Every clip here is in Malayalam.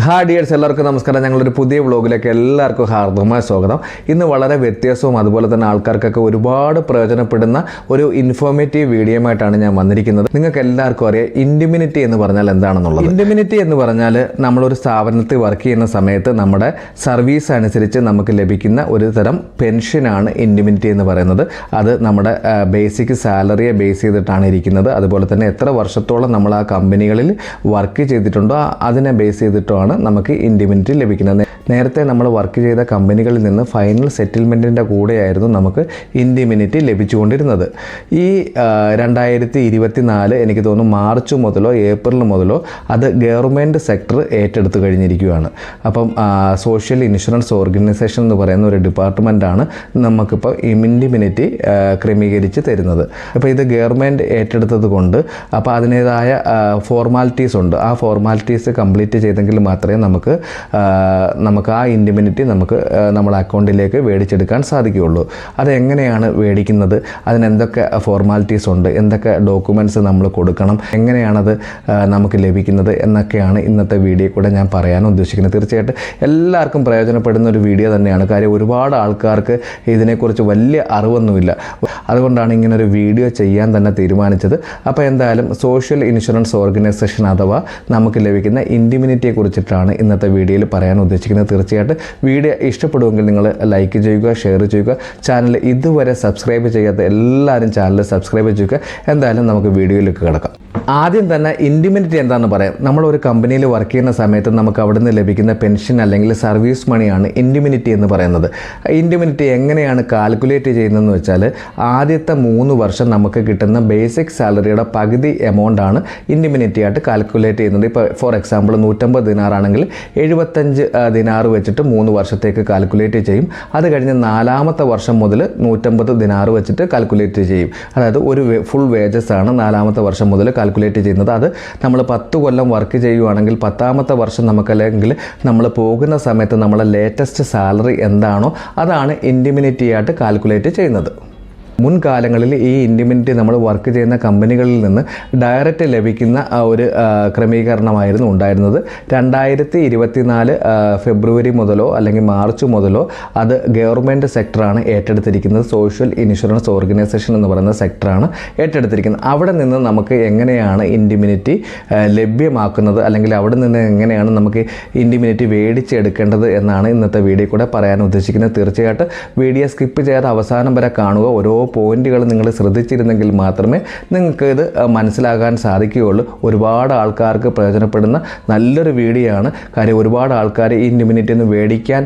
ഹാ ഡിയേഴ്സ് എല്ലാവർക്കും നമസ്കാരം. ഞങ്ങളൊരു പുതിയ വ്ളോഗിലേക്ക് എല്ലാവർക്കും ഹാർദവമായ സ്വാഗതം. ഇന്ന് വളരെ വ്യത്യാസവും അതുപോലെ തന്നെ ആൾക്കാർക്കൊക്കെ ഒരുപാട് പ്രയോജനപ്പെടുന്ന ഒരു ഇൻഫോർമേറ്റീവ് വീഡിയോയുമായിട്ടാണ് ഞാൻ വന്നിരിക്കുന്നത്. നിങ്ങൾക്ക് എല്ലാവർക്കും അറിയാം ഇൻഡിമിനിറ്റി എന്ന് പറഞ്ഞാൽ എന്താണെന്നുള്ളത്. ഇൻഡിമിനിറ്റി എന്ന് പറഞ്ഞാൽ നമ്മളൊരു സ്ഥാപനത്തിൽ വർക്ക് ചെയ്യുന്ന സമയത്ത് നമ്മുടെ സർവീസ് അനുസരിച്ച് നമുക്ക് ലഭിക്കുന്ന ഒരു തരം പെൻഷനാണ് ഇൻഡിമിനിറ്റി എന്ന് പറയുന്നത്. അത് നമ്മുടെ ബേസിക് സാലറിയെ ബേസ് ചെയ്തിട്ടാണ് ഇരിക്കുന്നത്. അതുപോലെ തന്നെ എത്ര വർഷത്തോളം നമ്മൾ ആ കമ്പനികളിൽ വർക്ക് ചെയ്തിട്ടുണ്ടോ അതിനെ ബേസ് ചെയ്തിട്ടുമാണ് നമുക്ക് ഇൻഡിമിനിറ്റി ലഭിക്കുന്നത്. നേരത്തെ നമ്മൾ വർക്ക് ചെയ്ത കമ്പനികളിൽ നിന്ന് ഫൈനൽ സെറ്റിൽമെന്റിന്റെ കൂടെയായിരുന്നു നമുക്ക് ഇൻഡിമിനിറ്റി ലഭിച്ചുകൊണ്ടിരുന്നത്. ഈ രണ്ടായിരത്തി ഇരുപത്തി നാല് എനിക്ക് തോന്നുന്നു മാർച്ച് മുതലോ ഏപ്രിൽ മുതലോ അത് ഗവൺമെന്റ് സെക്ടർ ഏറ്റെടുത്തു കഴിഞ്ഞിരിക്കുകയാണ്. അപ്പം സോഷ്യൽ ഇൻഷുറൻസ് ഓർഗനൈസേഷൻ എന്ന് പറയുന്ന ഒരു ഡിപ്പാർട്ട്മെന്റാണ് നമുക്കിപ്പോൾ ഇൻഡിമിനിറ്റി ക്രമീകരിച്ച് തരുന്നത്. അപ്പോൾ ഇത് ഗവൺമെന്റ് ഏറ്റെടുത്തത് കൊണ്ട് അപ്പോൾ അതിന്റേതായ ഫോർമാലിറ്റീസ് ഉണ്ട്. ആ ഫോർമാലിറ്റീസ് കംപ്ലീറ്റ് ചെയ്തെങ്കിൽ മാത്രമേ നമുക്ക് നമുക്ക് ആ ഇൻഡിമിനിറ്റി നമുക്ക് നമ്മുടെ അക്കൗണ്ടിലേക്ക് മേടിച്ചെടുക്കാൻ സാധിക്കുകയുള്ളൂ. അതെങ്ങനെയാണ് മേടിക്കുന്നത് അതിനെന്തൊക്കെ ഫോർമാലിറ്റീസ് ഉണ്ട്? എന്തൊക്കെ ഡോക്യുമെന്റ്സ് നമ്മൾ കൊടുക്കണം? എങ്ങനെയാണത് നമുക്ക് ലഭിക്കുന്നത്? എന്നൊക്കെയാണ് ഇന്നത്തെ വീഡിയോ കൂടെ ഞാൻ പറയാൻ ഉദ്ദേശിക്കുന്നത്. തീർച്ചയായിട്ടും എല്ലാവർക്കും പ്രയോജനപ്പെടുന്ന ഒരു വീഡിയോ തന്നെയാണ്. കാര്യം ഒരുപാട് ആൾക്കാർക്ക് ഇതിനെക്കുറിച്ച് വലിയ അറിവൊന്നുമില്ല. അതുകൊണ്ടാണ് ഇങ്ങനെ ഒരു വീഡിയോ ചെയ്യാൻ തന്നെ തീരുമാനിച്ചത്. അപ്പോൾ എന്തായാലും സോഷ്യൽ ഇൻഷുറൻസ് ഓർഗനൈസേഷൻ അഥവാ നമുക്ക് ലഭിക്കുന്ന ഇൻഡിമിനിറ്റിയെ കുറിച്ചിട്ടാണ് ഇന്നത്തെ വീഡിയോയിൽ പറയാൻ ഉദ്ദേശിക്കുന്നത്. തീർച്ചയായിട്ടും വീഡിയോ ഇഷ്ടപ്പെടുമെങ്കിൽ നിങ്ങൾ ലൈക്ക് ചെയ്യുക ഷെയർ ചെയ്യുക. ചാനൽ ഇതുവരെ സബ്സ്ക്രൈബ് ചെയ്യാത്ത എല്ലാവരും ചാനൽ സബ്സ്ക്രൈബ് ചെയ്യുക. എന്തായാലും നമുക്ക് വീഡിയോയിലേക്ക് കിടക്കാം. ആദ്യം തന്നെ ഇൻഡിമിനിറ്റി എന്താണെന്ന് പറയാം. നമ്മൾ ഒരു കമ്പനിയിൽ വർക്ക് ചെയ്യുന്ന സമയത്ത് നമുക്ക് അവിടെ നിന്ന് ലഭിക്കുന്ന പെൻഷൻ അല്ലെങ്കിൽ സർവീസ് മണിയാണ് ഇൻഡിമിനിറ്റി എന്ന് പറയുന്നത്. ഇൻഡിമിനിറ്റി എങ്ങനെയാണ് കാൽക്കുലേറ്റ് ചെയ്യുന്നതെന്ന് വെച്ചാൽ ആദ്യത്തെ മൂന്ന് വർഷം നമുക്ക് കിട്ടുന്ന ബേസിക് സാലറിയുടെ പകുതി എമൗണ്ട് ആണ് ഇൻഡിമിനിറ്റി ആയിട്ട് കാൽക്കുലേറ്റ് ചെയ്യുന്നത്. ഇപ്പോൾ ഫോർ എക്സാമ്പിൾ നൂറ്റമ്പത് ദിനാറാണെങ്കിൽ എഴുപത്തഞ്ച് ദിനാറ് വെച്ചിട്ട് മൂന്ന് വർഷത്തേക്ക് കാൽക്കുലേറ്റ് ചെയ്യും. അത് കഴിഞ്ഞ് നാലാമത്തെ വർഷം മുതൽ നൂറ്റമ്പത് ദിനാറ് വെച്ചിട്ട് കാൽക്കുലേറ്റ് ചെയ്യും. അതായത് ഒരു ഫുൾ വേജസ് ആണ് നാലാമത്തെ വർഷം മുതൽ കാൽക്കുലേറ്റ് ചെയ്യുന്നത്. അത് നമ്മൾ പത്ത് കൊല്ലം വർക്ക് ചെയ്യുവാണെങ്കിൽ പത്താമത്തെ വർഷം നമുക്കല്ലെങ്കിൽ നമ്മൾ പോകുന്ന സമയത്ത് നമ്മളെ ലേറ്റസ്റ്റ് സാലറി എന്താണോ അതാണ് ഇൻഡിമിനിറ്റി ആയിട്ട് കാൽക്കുലേറ്റ് ചെയ്യുന്നത്. മുൻകാലങ്ങളിൽ ഈ ഇൻഡിമിനിറ്റി നമ്മൾ വർക്ക് ചെയ്യുന്ന കമ്പനികളിൽ നിന്ന് ഡയറക്റ്റ് ലഭിക്കുന്ന ഒരു ക്രമീകരണമായിരുന്നു ഉണ്ടായിരുന്നത്. രണ്ടായിരത്തി ഇരുപത്തിനാല് ഫെബ്രുവരി മുതലോ അല്ലെങ്കിൽ മാർച്ച് മുതലോ അത് ഗവൺമെന്റ് സെക്ടറാണ് ഏറ്റെടുത്തിരിക്കുന്നത്. സോഷ്യൽ ഇൻഷുറൻസ് ഓർഗനൈസേഷൻ എന്ന് പറയുന്ന സെക്ടറാണ് ഏറ്റെടുത്തിരിക്കുന്നത്. അവിടെ നിന്ന് നമുക്ക് എങ്ങനെയാണ് ഇൻഡിമിനിറ്റി ലഭ്യമാക്കുന്നത്? അല്ലെങ്കിൽ അവിടെ നിന്ന് എങ്ങനെയാണ് നമുക്ക് ഇൻഡിമിനിറ്റി മേടിച്ചെടുക്കേണ്ടത് എന്നാണ് ഇന്നത്തെ വീഡിയോ കൂടെ പറയാൻ ഉദ്ദേശിക്കുന്നത്. തീർച്ചയായിട്ടും വീഡിയോ സ്കിപ്പ് ചെയ്യാതെ അവസാനം വരെ കാണുക. ഓരോ പോയിന്റുകൾ നിങ്ങൾ ശ്രദ്ധിച്ചിരുന്നെങ്കിൽ മാത്രമേ നിങ്ങൾക്ക് ഇത് മനസ്സിലാകാൻ സാധിക്കുകയുള്ളൂ. ഒരുപാട് ആൾക്കാർക്ക് പ്രയോജനപ്പെടുന്ന നല്ലൊരു വീഡിയോ ആണ് കാര്യം ഒരുപാട് ആൾക്കാർ ഈ ഇൻഡിമിനിറ്റി ഒന്ന് മേടിക്കാൻ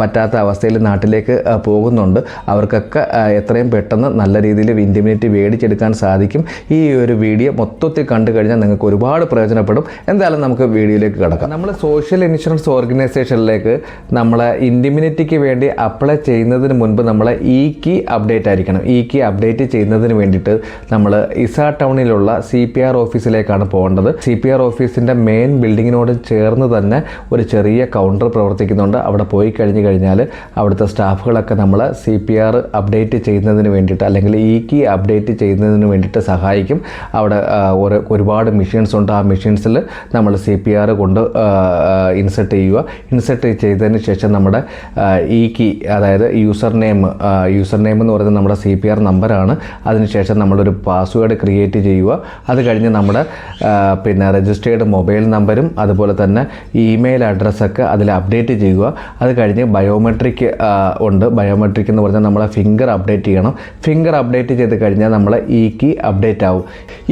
പറ്റാത്ത അവസ്ഥയിൽ നാട്ടിലേക്ക് പോകുന്നുണ്ട്. അവർക്കൊക്കെ എത്രയും പെട്ടെന്ന് നല്ല രീതിയിൽ ഇൻഡിമിനിറ്റി മേടിച്ചെടുക്കാൻ സാധിക്കും. ഈ ഒരു വീഡിയോ മൊത്തത്തിൽ കണ്ടു കഴിഞ്ഞാൽ നിങ്ങൾക്ക് ഒരുപാട് പ്രയോജനപ്പെടും. എന്തായാലും നമുക്ക് വീഡിയോയിലേക്ക് കിടക്കാം. നമ്മൾ സോഷ്യൽ ഇൻഷുറൻസ് ഓർഗനൈസേഷനിലേക്ക് നമ്മളെ ഇൻഡിമിനിറ്റിക്ക് വേണ്ടി അപ്ലൈ ചെയ്യുന്നതിന് മുൻപ് നമ്മളെ ഇ കി അപ്ഡേറ്റ് ആയിരിക്കണം. ഇ കീ അപ്ഡേറ്റ് ചെയ്യുന്നതിന് വേണ്ടിയിട്ട് നമ്മൾ ഇസ ടൗണിലുള്ള സി പി ആർ ഓഫീസിലേക്കാണ് പോകേണ്ടത്. സി പി ആർ ഓഫീസിന്റെ മെയിൻ ബിൽഡിങ്ങിനോട് ചേർന്ന് തന്നെ ഒരു ചെറിയ കൗണ്ടർ പ്രവർത്തിക്കുന്നുണ്ട്. അവിടെ പോയി കഴിഞ്ഞ് കഴിഞ്ഞാൽ അവിടുത്തെ സ്റ്റാഫുകളൊക്കെ നമ്മൾ സി പി ആർ അപ്ഡേറ്റ് ചെയ്യുന്നതിന് വേണ്ടിയിട്ട് അല്ലെങ്കിൽ ഇ കെ അപ്ഡേറ്റ് ചെയ്യുന്നതിന് വേണ്ടിയിട്ട് സഹായിക്കും. അവിടെ ഒരു ഒരുപാട് മെഷീൻസ് ഉണ്ട്. ആ മെഷീൻസിൽ നമ്മൾ സി പി ആർ കൊണ്ട് ഇൻസെർട്ട് ചെയ്യുക. ഇൻസെർട്ട് ചെയ്തതിന് ശേഷം നമ്മുടെ ഇ കി അതായത് യൂസർ നെയിം യൂസർ നെയിം എന്ന് പറയുന്നത് നമ്മുടെ സി പി ആർ നമ്പറാണ്. അതിനുശേഷം നമ്മളൊരു പാസ്വേഡ് ക്രിയേറ്റ് ചെയ്യുക. അത് കഴിഞ്ഞ് നമ്മുടെ പിന്നെ രജിസ്റ്റേർഡ് മൊബൈൽ നമ്പരും അതുപോലെ തന്നെ ഇമെയിൽ അഡ്രസ്സൊക്കെ അതിൽ അപ്ഡേറ്റ് ചെയ്യുക. അത് കഴിഞ്ഞ് ബയോമെട്രിക് ഉണ്ട്. ബയോമെട്രിക് എന്ന് പറഞ്ഞാൽ നമ്മളെ ഫിംഗർ അപ്ഡേറ്റ് ചെയ്യണം. ഫിംഗർ അപ്ഡേറ്റ് ചെയ്ത് കഴിഞ്ഞാൽ നമ്മളെ ഇ കീ അപ്ഡേറ്റ് ആവും.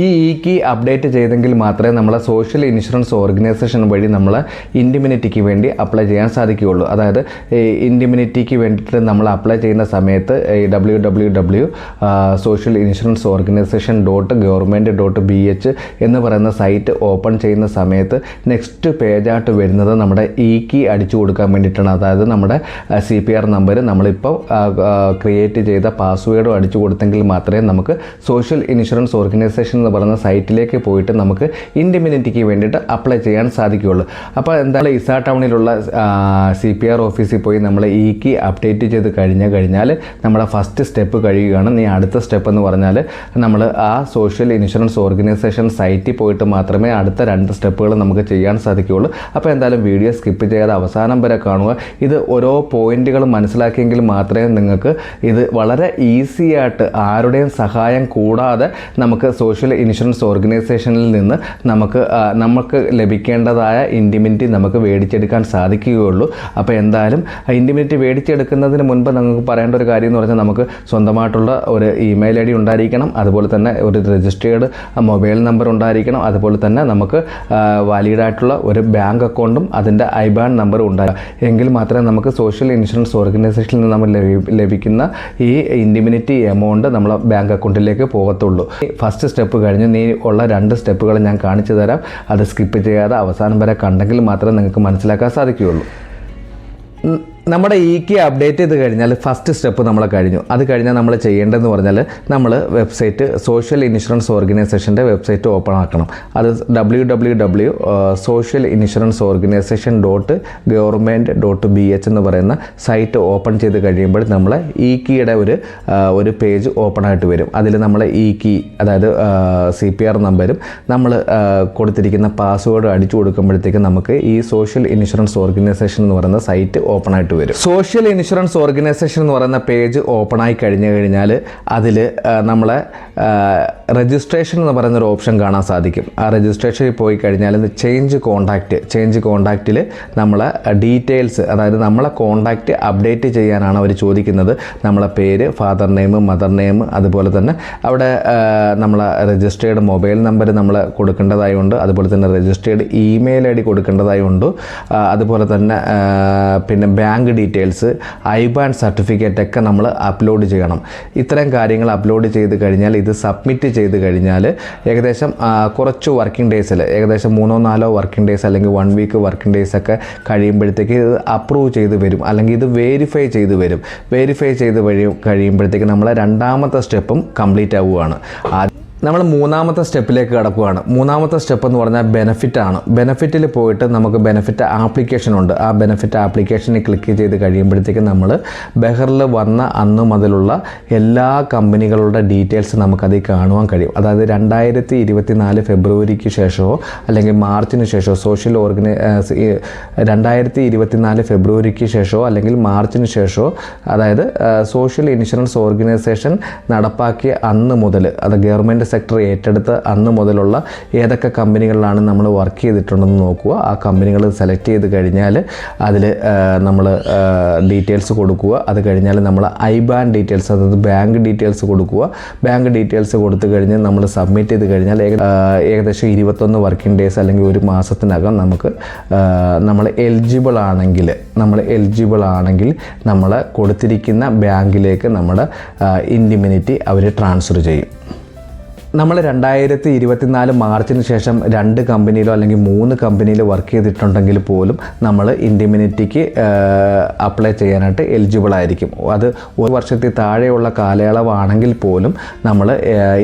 ഈ ഇ കീ അപ്ഡേറ്റ് ചെയ്തെങ്കിൽ മാത്രമേ നമ്മളെ സോഷ്യൽ ഇൻഷുറൻസ് ഓർഗനൈസേഷൻ വഴി നമ്മൾ ഇൻഡിമിനിറ്റിക്ക് വേണ്ടി അപ്ലൈ ചെയ്യാൻ സാധിക്കുകയുള്ളൂ. അതായത് ഇൻഡിമിനിറ്റിക്ക് വേണ്ടിയിട്ട് നമ്മൾ അപ്ലൈ ചെയ്യുന്ന സമയത്ത് W W W social insurance organisation dot government dot B H എന്ന് പറയുന്ന സൈറ്റ് ഓപ്പൺ ചെയ്യുന്ന സമയത്ത് നെക്സ്റ്റ് പേജായിട്ട് വരുന്നത് നമ്മുടെ ഇ കീ അടിച്ചു കൊടുക്കാൻ വേണ്ടിയിട്ടാണ്. അതായത് നമ്മുടെ സി പി ആർ നമ്പർ നമ്മളിപ്പോൾ ക്രിയേറ്റ് ചെയ്ത പാസ്വേഡും അടിച്ചു കൊടുത്തെങ്കിൽ മാത്രമേ നമുക്ക് സോഷ്യൽ ഇൻഷുറൻസ് ഓർഗനൈസേഷൻ എന്ന് പറയുന്ന സൈറ്റിലേക്ക് പോയിട്ട് നമുക്ക് ഇൻഡിമിനിറ്റിക്ക് വേണ്ടിയിട്ട് അപ്ലൈ ചെയ്യാൻ സാധിക്കുകയുള്ളൂ. അപ്പോൾ എന്താണ് ഇസാ ടൗണിലുള്ള സി പി ആർ ഓഫീസിൽ പോയി നമ്മൾ ഇ കീ അപ്ഡേറ്റ് ചെയ്ത് കഴിഞ്ഞ് കഴിഞ്ഞാൽ നമ്മുടെ ഫസ്റ്റ് സ്റ്റെപ്പ് കഴിയുകയാണ് ചെയ്യുകയാണ്. നീ അടുത്ത സ്റ്റെപ്പ് എന്ന് പറഞ്ഞാൽ നമ്മൾ ആ സോഷ്യൽ ഇൻഷുറൻസ് ഓർഗനൈസേഷൻ സൈറ്റിൽ പോയിട്ട് മാത്രമേ അടുത്ത രണ്ട് സ്റ്റെപ്പുകൾ നമുക്ക് ചെയ്യാൻ സാധിക്കുകയുള്ളൂ. അപ്പോൾ എന്തായാലും വീഡിയോ സ്കിപ്പ് ചെയ്യാതെ അവസാനം വരെ കാണുക. ഇത് ഓരോ പോയിന്റുകൾ മനസ്സിലാക്കിയെങ്കിൽ മാത്രമേ നിങ്ങൾക്ക് ഇത് വളരെ ഈസി ആയിട്ട് ആരുടെയും സഹായം കൂടാതെ നമുക്ക് സോഷ്യൽ ഇൻഷുറൻസ് ഓർഗനൈസേഷനിൽ നിന്ന് നമുക്ക് നമുക്ക് ലഭിക്കേണ്ടതായ ഇൻഡിമിനിറ്റി നമുക്ക് മേടിച്ചെടുക്കാൻ സാധിക്കുകയുള്ളൂ. അപ്പോൾ എന്തായാലും ഇൻഡിമിനിറ്റി മേടിച്ചെടുക്കുന്നതിന് മുൻപ് നിങ്ങൾക്ക് പറയേണ്ട ഒരു കാര്യം എന്ന് പറഞ്ഞാൽ നമുക്ക് സ്വന്തമായിട്ടുള്ള ഒരു ഇമെയിൽ ഐ ഡി ഉണ്ടായിരിക്കണം. അതുപോലെ തന്നെ ഒരു രജിസ്റ്റേർഡ് മൊബൈൽ നമ്പർ ഉണ്ടായിരിക്കണം. അതുപോലെ തന്നെ നമുക്ക് വാലിഡായിട്ടുള്ള ഒരു ബാങ്ക് അക്കൗണ്ടും അതിന്റെ ഐബാൻ നമ്പറും ഉണ്ടാകും എങ്കിൽ മാത്രമേ നമുക്ക് സോഷ്യൽ ഇൻഷുറൻസ് ഓർഗനൈസേഷനിൽ നിന്ന് നമ്മൾ ലഭിക്കുന്ന ഈ ഇൻഡിമിനിറ്റി എമൗണ്ട് നമ്മളെ ബാങ്ക് അക്കൗണ്ടിലേക്ക് പോകത്തുള്ളൂ. ഫസ്റ്റ് സ്റ്റെപ്പ് കഴിഞ്ഞ് നീ ഉള്ള രണ്ട് സ്റ്റെപ്പുകൾ ഞാൻ കാണിച്ചു തരാം. അത് സ്കിപ്പ് ചെയ്യാതെ അവസാനം വരെ കണ്ടെങ്കിൽ മാത്രമേ നിങ്ങൾക്ക് മനസ്സിലാക്കാൻ സാധിക്കുകയുള്ളൂ. നമ്മുടെ ഇ കെ അപ്ഡേറ്റ് ചെയ്ത് കഴിഞ്ഞാൽ ഫസ്റ്റ് സ്റ്റെപ്പ് നമ്മൾ കഴിഞ്ഞു. അത് കഴിഞ്ഞാൽ നമ്മൾ ചെയ്യേണ്ടതെന്ന് പറഞ്ഞാൽ നമ്മൾ വെബ്സൈറ്റ് സോഷ്യൽ ഇൻഷുറൻസ് ഓർഗനൈസേഷന്റെ വെബ്സൈറ്റ് ഓപ്പൺ ആക്കണം. അത് W W W social insurance organisation dot government dot B H എന്ന് പറയുന്ന സൈറ്റ് ഓപ്പൺ ചെയ്ത് കഴിയുമ്പോൾ നമ്മൾ ഇ കീയുടെ ഒരു ഒരു പേജ് ഓപ്പൺ ആയിട്ട് വരും. അതിൽ നമ്മൾ ഇ കീ അതായത് സി പി ആർ നമ്പരും നമ്മൾ കൊടുത്തിരിക്കുന്ന പാസ്വേഡ് അടിച്ചു കൊടുക്കുമ്പോഴത്തേക്കും നമുക്ക് ഈ സോഷ്യൽ ഇൻഷുറൻസ് ഓർഗനൈസേഷൻ എന്ന് പറയുന്ന സൈറ്റ് ഓപ്പൺ ആയിട്ട് വരും. സോഷ്യൽ ഇൻഷുറൻസ് ഓർഗനൈസേഷൻ എന്ന് പറയുന്ന പേജ് ഓപ്പൺ ആയി കഴിഞ്ഞു കഴിഞ്ഞാൽ അതിൽ നമ്മളെ രജിസ്ട്രേഷൻ എന്ന് പറയുന്ന ഒരു ഓപ്ഷൻ കാണാൻ സാധിക്കും. ആ രജിസ്ട്രേഷനിൽ പോയി കഴിഞ്ഞാൽ ചേഞ്ച് കോൺടാക്റ്റ് ചേഞ്ച് കോൺടാക്റ്റിൽ നമ്മളെ ഡീറ്റെയിൽസ് അതായത് നമ്മളെ കോൺടാക്റ്റ് അപ്ഡേറ്റ് ചെയ്യാനാണ് അവർ ചോദിക്കുന്നത്. നമ്മളെ പേര് ഫാദർ നെയിം മദർ നെയിം അതുപോലെ തന്നെ അവിടെ നമ്മളെ രജിസ്റ്റേർഡ് മൊബൈൽ നമ്പർ നമ്മൾ കൊടുക്കേണ്ടതായുണ്ട്. അതുപോലെ തന്നെ രജിസ്റ്റേർഡ് ഇമെയിൽ ഐ ഡി കൊടുക്കേണ്ടതായുണ്ട്. അതുപോലെ തന്നെ പിന്നെ ബാങ്ക് ഡീറ്റെയിൽസ് ഐബാൻ സർട്ടിഫിക്കറ്റ് ഒക്കെ നമ്മൾ അപ്ലോഡ് ചെയ്യണം. ഇത്തരം കാര്യങ്ങൾ അപ്ലോഡ് ചെയ്ത് കഴിഞ്ഞാൽ ഇത് സബ്മിറ്റ് ചെയ്ത് കഴിഞ്ഞാൽ ഏകദേശം കുറച്ച് വർക്കിംഗ് ഡേയ്സിൽ ഏകദേശം മൂന്നോ നാലോ വർക്കിംഗ് ഡേയ്സ് അല്ലെങ്കിൽ വൺ വീക്ക് വർക്കിംഗ് ഡേയ്സ് ഒക്കെ കഴിയുമ്പോഴത്തേക്ക് ഇത് അപ്രൂവ് ചെയ്ത് വരും. അല്ലെങ്കിൽ ഇത് വേരിഫൈ ചെയ്ത് വരും. വേരിഫൈ ചെയ്ത് വഴി കഴിയുമ്പോഴത്തേക്ക് നമ്മളെ രണ്ടാമത്തെ സ്റ്റെപ്പും കംപ്ലീറ്റ് ആവുകയാണ് ആ- നമ്മൾ മൂന്നാമത്തെ സ്റ്റെപ്പിലേക്ക് കടക്കുകയാണ് മൂന്നാമത്തെ സ്റ്റെപ്പ് എന്ന് പറഞ്ഞാൽ ബെനഫിറ്റ് ആണ്. ബെനഫിറ്റിൽ പോയിട്ട് നമുക്ക് ബെനഫിറ്റ് ആപ്ലിക്കേഷൻ ഉണ്ട്. ആ ബെനഫിറ്റ് ആപ്ലിക്കേഷനിൽ ക്ലിക്ക് ചെയ്ത് കഴിയുമ്പോഴത്തേക്കും നമ്മൾ ബെഹറിൽ വന്ന അന്ന് മുതലുള്ള എല്ലാ കമ്പനികളുടെ ഡീറ്റെയിൽസ് നമുക്കതിൽ കാണുവാൻ കഴിയും. അതായത് രണ്ടായിരത്തി ഇരുപത്തി നാല് ഫെബ്രുവരിക്ക് ശേഷമോ അല്ലെങ്കിൽ മാർച്ചിന് ശേഷമോ സോഷ്യൽ ഓർഗനൈ രണ്ടായിരത്തി ഇരുപത്തി നാല് ഫെബ്രുവരിക്ക് ശേഷമോ അല്ലെങ്കിൽ മാർച്ചിന് ശേഷമോ അതായത് സോഷ്യൽ ഇൻഷുറൻസ് ഓർഗനൈസേഷൻ നടപ്പാക്കിയ അന്ന് മുതൽ അത് ഗവൺമെന്റ് സെക്ടർ ഏറ്റെടുത്ത് അന്ന് മുതലുള്ള ഏതൊക്കെ കമ്പനികളിലാണ് നമ്മൾ വർക്ക് ചെയ്തിട്ടുണ്ടെന്ന് നോക്കുക. ആ കമ്പനികൾ സെലക്ട് ചെയ്ത് കഴിഞ്ഞാൽ അതിൽ നമ്മൾ ഡീറ്റെയിൽസ് കൊടുക്കുക. അത് കഴിഞ്ഞാൽ നമ്മൾ ഐ ബാൻ ഡീറ്റെയിൽസ് അതായത് ബാങ്ക് ഡീറ്റെയിൽസ് കൊടുക്കുക. ബാങ്ക് ഡീറ്റെയിൽസ് കൊടുത്തു കഴിഞ്ഞ് നമ്മൾ സബ്മിറ്റ് ചെയ്ത് കഴിഞ്ഞാൽ ഏകദേശം ഇരുപത്തൊന്ന് വർക്കിംഗ് ഡേയ്സ് അല്ലെങ്കിൽ ഒരു മാസത്തിനകം നമുക്ക് നമ്മൾ എലിജിബിൾ ആണെങ്കിൽ നമ്മൾ എലിജിബിൾ ആണെങ്കിൽ നമ്മൾ കൊടുത്തിരിക്കുന്ന ബാങ്കിലേക്ക് നമ്മുടെ ഇൻഡിമിനിറ്റി അവർ ട്രാൻസ്ഫർ ചെയ്യും. നമ്മൾ രണ്ടായിരത്തി ഇരുപത്തിനാല് മാർച്ചിന് ശേഷം രണ്ട് കമ്പനിയിലോ അല്ലെങ്കിൽ മൂന്ന് കമ്പനിയിലോ വർക്ക് ചെയ്തിട്ടുണ്ടെങ്കിൽ പോലും നമ്മൾ ഇൻഡിമിനിറ്റിക്ക് അപ്ലൈ ചെയ്യാനായിട്ട് എലിജിബിൾ ആയിരിക്കും. അത് ഒരു വർഷത്തിൽ താഴെയുള്ള കാലയളവാണെങ്കിൽ പോലും നമ്മൾ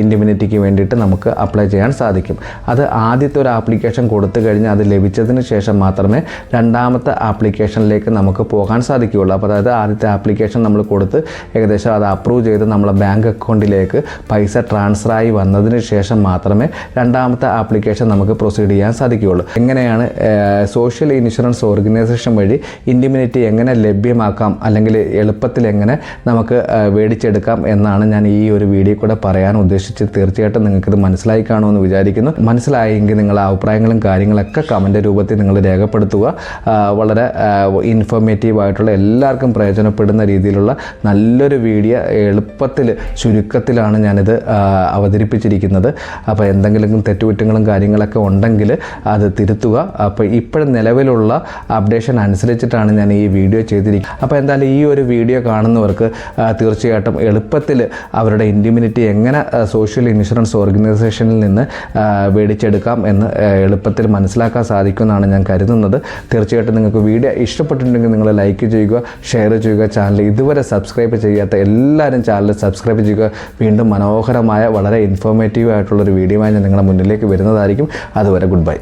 ഇൻഡിമിനിറ്റിക്ക് വേണ്ടിയിട്ട് നമുക്ക് അപ്ലൈ ചെയ്യാൻ സാധിക്കും. അത് ആദ്യത്തെ ഒരു ആപ്ലിക്കേഷൻ കൊടുത്തു കഴിഞ്ഞാൽ അത് ലഭിച്ചതിന് ശേഷം മാത്രമേ രണ്ടാമത്തെ ആപ്ലിക്കേഷനിലേക്ക് നമുക്ക് പോകാൻ സാധിക്കുകയുള്ളൂ. അപ്പോൾ അതായത് ആദ്യത്തെ ആപ്ലിക്കേഷൻ നമ്മൾ കൊടുത്ത് ഏകദേശം അത് അപ്രൂവ് ചെയ്ത് നമ്മളെ ബാങ്ക് അക്കൗണ്ടിലേക്ക് പൈസ ട്രാൻസ്ഫർ ആയി വന്നതിന് ശേഷം മാത്രമേ രണ്ടാമത്തെ ആപ്ലിക്കേഷൻ നമുക്ക് പ്രൊസീഡ് ചെയ്യാൻ സാധിക്കുകയുള്ളൂ. എങ്ങനെയാണ് സോഷ്യൽ ഇൻഷുറൻസ് ഓർഗനൈസേഷൻ വഴി ഇൻഡിമിനിറ്റി എങ്ങനെ ലഭ്യമാക്കാം അല്ലെങ്കിൽ എളുപ്പത്തിൽ എങ്ങനെ നമുക്ക് മേടിച്ചെടുക്കാം എന്നാണ് ഞാൻ ഈ ഒരു വീഡിയോ കൂടെ പറയാൻ ഉദ്ദേശിച്ചത്. തീർച്ചയായിട്ടും നിങ്ങൾക്കിത് മനസ്സിലായി കാണുമെന്ന് വിചാരിക്കുന്നു. മനസ്സിലായെങ്കിൽ നിങ്ങളുടെ അഭിപ്രായങ്ങളും കാര്യങ്ങളൊക്കെ കമന്റ് രൂപത്തിൽ നിങ്ങൾ രേഖപ്പെടുത്തുക. വളരെ ഇൻഫോർമേറ്റീവ് ആയിട്ടുള്ള എല്ലാവർക്കും പ്രയോജനപ്പെടുന്ന രീതിയിലുള്ള നല്ലൊരു വീഡിയോ എളുപ്പത്തിൽ ചുരുക്കത്തിലാണ് ഞാനിത് ആ, അവതരിപ്പിച്ചിരിക്കുന്നത് അപ്പോൾ എന്തെങ്കിലും തെറ്റുകുറ്റങ്ങളും കാര്യങ്ങളൊക്കെ ഉണ്ടെങ്കിൽ അത് തിരുത്തുക. അപ്പോൾ ഇപ്പോഴും നിലവിലുള്ള അപ്ഡേഷൻ അനുസരിച്ചിട്ടാണ് ഞാൻ ഈ വീഡിയോ ചെയ്തിരിക്കുന്നത്. അപ്പോൾ എന്തായാലും ഈ ഒരു വീഡിയോ കാണുന്നവർക്ക് തീർച്ചയായിട്ടും എളുപ്പത്തിൽ അവരുടെ ഇൻഡിമിനിറ്റി എങ്ങനെ സോഷ്യൽ ഇൻഷുറൻസ് ഓർഗനൈസേഷനിൽ നിന്ന് മേടിച്ചെടുക്കാം എന്ന് എളുപ്പത്തിൽ മനസ്സിലാക്കാൻ സാധിക്കുമെന്നാണ് ഞാൻ കരുതുന്നത്. തീർച്ചയായിട്ടും നിങ്ങൾക്ക് വീഡിയോ ഇഷ്ടപ്പെട്ടിട്ടുണ്ടെങ്കിൽ നിങ്ങൾ ലൈക്ക് ചെയ്യുക ഷെയർ ചെയ്യുക ചാനൽ ഇതുവരെ സബ്സ്ക്രൈബ് ചെയ്യാത്ത എല്ലാവരും ചാനൽ സബ്സ്ക്രൈബ് ചെയ്യുക. വീണ്ടും മനോഹരമായ വളരെ ഇൻഫോർമേറ്റീവ് ആയിട്ടുള്ളൊരു വീഡിയോയുമായി ഞാൻ നിങ്ങളുടെ മുന്നിലേക്ക് വരുന്നതായിരിക്കും. അതുവരെ ഗുഡ് ബൈ